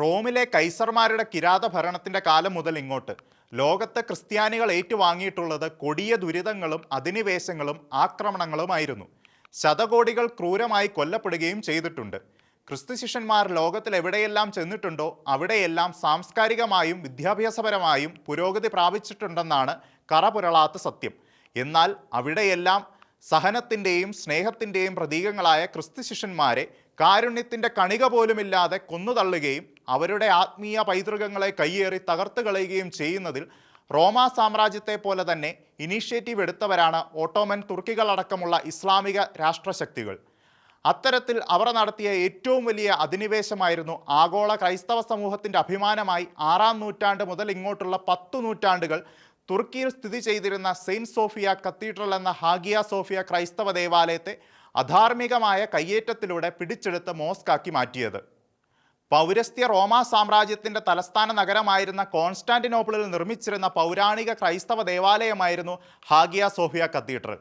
റോമിലെ കൈസർമാരുടെ കിരാത ഭരണത്തിന്റെ കാലം മുതൽ ഇങ്ങോട്ട്. ലോകത്ത് ക്രിസ്ത്യാനികൾ ഏറ്റുവാങ്ങിയിട്ടുള്ളത് കൊടിയ ദുരിതങ്ങളും അധിനിവേശങ്ങളും ആക്രമണങ്ങളുമായിരുന്നു. ശതകോടികൾ ക്രൂരമായി കൊല്ലപ്പെടുകയും ചെയ്തിട്ടുണ്ട്. ക്രിസ്തുശിഷ്യന്മാർ ലോകത്തിൽ എവിടെയെല്ലാം ചെന്നിട്ടുണ്ടോ അവിടെയെല്ലാം സാംസ്കാരികമായും വിദ്യാഭ്യാസപരമായും പുരോഗതി പ്രാപിച്ചിട്ടുണ്ടെന്നാണ് കറപുരളാത്ത സത്യം. എന്നാൽ അവിടെയെല്ലാം സഹനത്തിന്റെയും സ്നേഹത്തിന്റെയും പ്രതീകങ്ങളായ ക്രിസ്തു ശിഷ്യന്മാരെ കാരുണ്യത്തിന്റെ കണിക പോലുമില്ലാതെ കൊന്നുതള്ളുകയും അവരുടെ ആത്മീയ പൈതൃകങ്ങളെ കയ്യേറി തകർത്ത് കളയുകയും ചെയ്യുന്നതിൽ റോമാ സാമ്രാജ്യത്തെ പോലെ തന്നെ ഇനീഷ്യേറ്റീവ് എടുത്തവരാണ് ഓട്ടോമൻ തുർക്കികളടക്കമുള്ള ഇസ്ലാമിക രാഷ്ട്രശക്തികൾ. അത്തരത്തിൽ അവർ നടത്തിയ ഏറ്റവും വലിയ അധിനിവേശമായിരുന്നു ആഗോള ക്രൈസ്തവ സമൂഹത്തിന്റെ അഭിമാനമായി ആറാം നൂറ്റാണ്ട് മുതൽ ഇങ്ങോട്ടുള്ള പത്തു നൂറ്റാണ്ടുകൾ തുർക്കിയിൽ സ്ഥിതി ചെയ്തിരുന്ന സെയിന്റ് സോഫിയ കത്തീഡ്രൽ എന്ന ഹാഗിയ സോഫിയ ക്രൈസ്തവ ദേവാലയത്തെ അധാർമികമായ കയ്യേറ്റത്തിലൂടെ പിടിച്ചെടുത്ത് മോസ്കാക്കി മാറ്റിയത്. പൗരസ്ത്യ റോമാ സാമ്രാജ്യത്തിന്റെ തലസ്ഥാന നഗരമായിരുന്ന കോൺസ്റ്റാന്റിനോപ്പിളിൽ നിർമ്മിച്ചിരുന്ന പൗരാണിക ക്രൈസ്തവ ദേവാലയമായിരുന്നു ഹാഗിയ സോഫിയ കത്തീഡ്രൽ.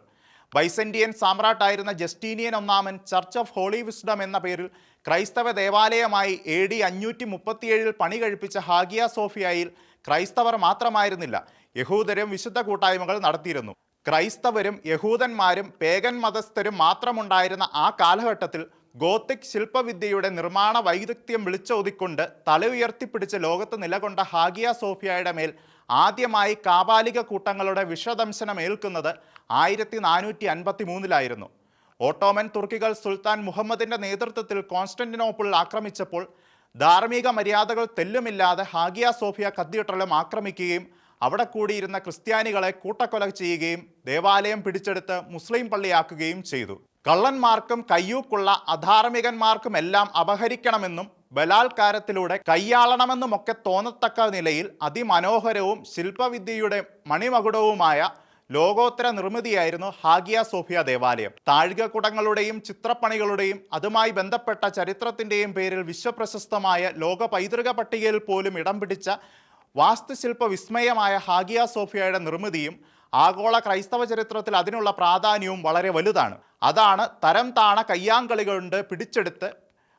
ബൈസന്റിയൻ സാമ്രാട്ടായിരുന്ന ജസ്റ്റീനിയൻ ഒന്നാമൻ ചർച്ച് ഓഫ് ഹോളി വിസ്ഡം എന്ന പേരിൽ ക്രൈസ്തവ ദേവാലയമായി എ ഡി അഞ്ഞൂറ്റി മുപ്പത്തിയേഴിൽ പണി കഴിപ്പിച്ച ഹാഗിയ സോഫിയയിൽ ക്രൈസ്തവർ മാത്രമായിരുന്നില്ല യഹൂദരും വിശുദ്ധ കൂട്ടായ്മകൾ നടത്തിയിരുന്നു. ക്രൈസ്തവരും യഹൂദന്മാരും പേഗൻ മതസ്ഥരും മാത്രമുണ്ടായിരുന്ന ആ കാലഘട്ടത്തിൽ ഗോത്തിക് ശില്പവിദ്യയുടെ നിർമ്മാണ വൈദഗ്ധ്യം വിളിച്ചോതിക്കൊണ്ട് തല ഉയർത്തിപ്പിടിച്ച് ലോകത്ത് നിലകൊണ്ട ഹാഗിയ സോഫിയയുടെ മേൽ ആദ്യമായി കാപാലിക കൂട്ടങ്ങളുടെ വിഷദംശനം ഏൽക്കുന്നത് ആയിരത്തി നാനൂറ്റി അൻപത്തി മൂന്നിലായിരുന്നു ഓട്ടോമൻ തുർക്കികൾ സുൽത്താൻ മുഹമ്മദിന്റെ നേതൃത്വത്തിൽ കോൺസ്റ്റന്റിനോപ്പിൾ ആക്രമിച്ചപ്പോൾ ധാർമ്മിക മര്യാദകൾ തെല്ലുമില്ലാതെ ഹാഗിയ സോഫിയ കത്തീഡ്രലും ആക്രമിക്കുകയും അവിടെ കൂടിയിരുന്ന ക്രിസ്ത്യാനികളെ കൂട്ടക്കൊല ചെയ്യുകയും ദേവാലയം പിടിച്ചെടുത്ത് മുസ്ലിം പള്ളിയാക്കുകയും ചെയ്തു. കള്ളന്മാർക്കും കയ്യൂക്കുള്ള അധാർമികന്മാർക്കും എല്ലാം അപഹരിക്കണമെന്നും ബലാത്കാരത്തിലൂടെ കയ്യാളണമെന്നുമൊക്കെ തോന്നത്തക്ക നിലയിൽ അതിമനോഹരവും ശില്പവിദ്യയുടെ മണിമകുടവുമായ ലോകോത്തര നിർമ്മിതിയായിരുന്നു ഹാഗിയ സോഫിയ ദേവാലയം. താഴികക്കുടങ്ങളുടെയും ചിത്രപ്പണികളുടെയും അതുമായി ബന്ധപ്പെട്ട ചരിത്രത്തിന്റെയും പേരിൽ വിശ്വപ്രശസ്തമായ ലോക പൈതൃക പട്ടികയിൽ പോലും ഇടം പിടിച്ച വാസ്തുശില്പ വിസ്മയമായ ഹാഗിയ സോഫിയയുടെ നിർമ്മിതിയും ആഗോള ക്രൈസ്തവ ചരിത്രത്തിൽ അതിനുള്ള പ്രാധാന്യവും വളരെ വലുതാണ്. അതാണ് തരം താണ കയ്യാങ്കളി കൊണ്ട് പിടിച്ചെടുത്ത്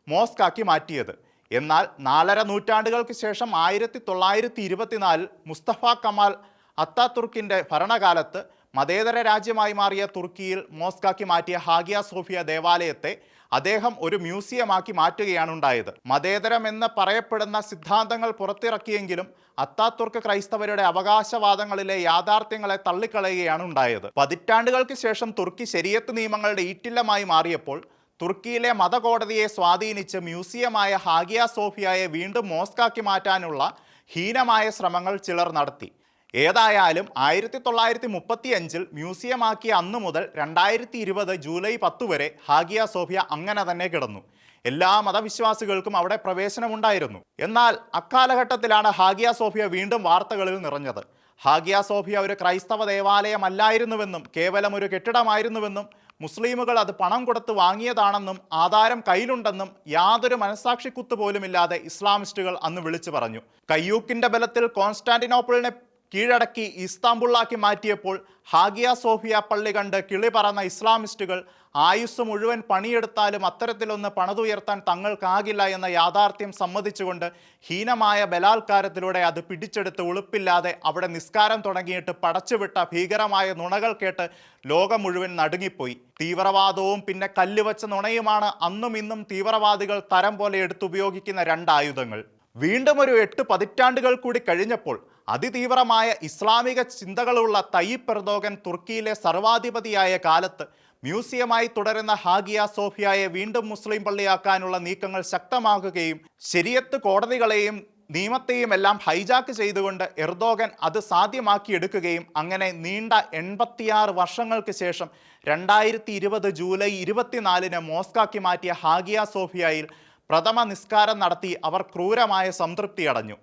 മോസ്കാക്കി മാറ്റിയത്. എന്നാൽ നാലര നൂറ്റാണ്ടുകൾക്ക് ശേഷം ആയിരത്തി തൊള്ളായിരത്തി ഇരുപത്തിനാലിൽ മുസ്തഫ കമാൽ അത്താതുർക്കിന്റെ ഭരണകാലത്ത് മതേതര രാജ്യമായി മാറിയ തുർക്കിയിൽ മോസ്കാക്കി മാറ്റിയ ഹാഗിയ സോഫിയ ദേവാലയത്തെ അദ്ദേഹം ഒരു മ്യൂസിയമാക്കി മാറ്റുകയാണ് ഉണ്ടായത്. മതേതരം എന്ന് പറയപ്പെടുന്ന സിദ്ധാന്തങ്ങൾ പുറത്തിറക്കിയെങ്കിലും അത്താതുർക്ക് ക്രൈസ്തവരുടെ അവകാശവാദങ്ങളിലെ യാഥാർത്ഥ്യങ്ങളെ തള്ളിക്കളയുകയാണ് ഉണ്ടായത്. പതിറ്റാണ്ടുകൾക്ക് ശേഷം തുർക്കി ശരിയത്ത് നിയമങ്ങളുടെ ഈറ്റില്ലമായി മാറിയപ്പോൾ തുർക്കിയിലെ മതകോടതിയെ സ്വാധീനിച്ച് മ്യൂസിയമായ ഹാഗിയ സോഫിയയെ വീണ്ടും മോസ്കാക്കി മാറ്റാനുള്ള ഹീനമായ ശ്രമങ്ങൾ ചിലർ നടത്തി. ഏതായാലും ആയിരത്തി തൊള്ളായിരത്തി മുപ്പത്തി അഞ്ചിൽ മ്യൂസിയമാക്കിയ അന്നു മുതൽ രണ്ടായിരത്തി ഇരുപത് ജൂലൈ പത്ത് വരെ ഹാഗിയ സോഫിയ അങ്ങനെ തന്നെ കിടന്നു. എല്ലാ മതവിശ്വാസികൾക്കും അവിടെ പ്രവേശനമുണ്ടായിരുന്നു. എന്നാൽ അക്കാലഘട്ടത്തിലാണ് ഹാഗിയ സോഫിയ വീണ്ടും വാർത്തകളിൽ നിറഞ്ഞത്. ഹാഗിയ സോഫിയ ഒരു ക്രൈസ്തവ ദേവാലയമല്ലായിരുന്നുവെന്നും കേവലം ഒരു കെട്ടിടമായിരുന്നുവെന്നും മുസ്ലിമുകൾ അത് പണം കൊടുത്ത് വാങ്ങിയതാണെന്നും ആധാരം കയ്യിലുണ്ടെന്നും യാതൊരു മനസാക്ഷിക്കുത്ത് പോലുമില്ലാതെ ഇസ്ലാമിസ്റ്റുകൾ അന്ന് വിളിച്ചു പറഞ്ഞു. കയ്യൂക്കിന്റെ ബലത്തിൽ കോൺസ്റ്റാന്റിനോപ്പിളിനെ കീഴടക്കി ഇസ്താംബുള്ളാക്കി മാറ്റിയപ്പോൾ ഹാഗിയ സോഫിയ പള്ളി കണ്ട് കിളി പറന്ന ഇസ്ലാമിസ്റ്റുകൾ ആയുസ് മുഴുവൻ പണിയെടുത്താലും അത്തരത്തിലൊന്ന് പണതുയർത്താൻ തങ്ങൾക്കാകില്ല എന്ന യാഥാർത്ഥ്യം സമ്മതിച്ചുകൊണ്ട് ഹീനമായ ബലാത്കാരത്തിലൂടെ അത് പിടിച്ചെടുത്ത് ഉളുപ്പില്ലാതെ അവിടെ നിസ്കാരം തുടങ്ങിയിട്ട് പടച്ചുവിട്ട ഭീകരമായ നുണകൾ കേട്ട് ലോകം മുഴുവൻ നടുങ്ങിപ്പോയി. തീവ്രവാദവും പിന്നെ കല്ലുവച്ച നുണയുമാണ് അന്നും ഇന്നും തീവ്രവാദികൾ തരം പോലെ എടുത്തുപയോഗിക്കുന്ന രണ്ടായുധങ്ങൾ. വീണ്ടും ഒരു എട്ട് പതിറ്റാണ്ടുകൾ കൂടി കഴിഞ്ഞപ്പോൾ അതിതീവ്രമായ ഇസ്ലാമിക ചിന്തകളുള്ള തയ്യിപ്പ് എർദോഗൻ തുർക്കിയിലെ സർവാധിപതിയായ കാലത്ത് മ്യൂസിയമായി തുടരുന്ന ഹാഗിയ സോഫിയയെ വീണ്ടും മുസ്ലിം പള്ളിയാക്കാനുള്ള നീക്കങ്ങൾ ശക്തമാക്കുകയും ശരിയത്ത് കോടതികളെയും നിയമത്തെയും എല്ലാം ഹൈജാക്ക് ചെയ്തുകൊണ്ട് എർദോഗൻ അത് സാധ്യമാക്കിയെടുക്കുകയും അങ്ങനെ നീണ്ട എൺപത്തിയാറ് വർഷങ്ങൾക്ക് ശേഷം രണ്ടായിരത്തി ഇരുപത് ജൂലൈ ഇരുപത്തിനാലിന് മോസ്കാക്കി മാറ്റിയ ഹാഗിയ സോഫിയയിൽ പ്രഥമ നിസ്കാരം നടത്തി അവർ ക്രൂരമായ സംതൃപ്തി അടഞ്ഞു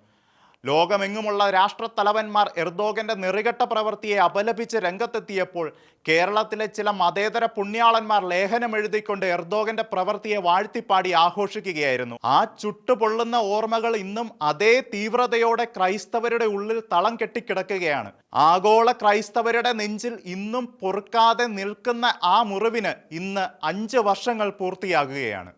ലോകമെങ്ങുമുള്ള രാഷ്ട്രത്തലവന്മാർ എർദോഗന്റെ നെറികെട്ട പ്രവൃത്തിയെ അപലപിച്ച് രംഗത്തെത്തിയപ്പോൾ കേരളത്തിലെ ചില മതേതര പുണ്യാളന്മാർ ലേഖനം എഴുതിക്കൊണ്ട് എർദോഗന്റെ പ്രവൃത്തിയെ വാഴ്ത്തിപ്പാടി ആഘോഷിക്കുകയായിരുന്നു. ആ ചുട്ടുപൊള്ളുന്ന ഓർമ്മകൾ ഇന്നും അതേ തീവ്രതയോടെ ക്രൈസ്തവരുടെ ഉള്ളിൽ തളം കെട്ടിക്കിടക്കുകയാണ്. ആഗോള ക്രൈസ്തവരുടെ നെഞ്ചിൽ ഇന്നും പൊറുക്കാതെ നിൽക്കുന്ന ആ മുറിവിന് ഇന്ന് അഞ്ച് വർഷങ്ങൾ പൂർത്തിയാകുകയാണ്.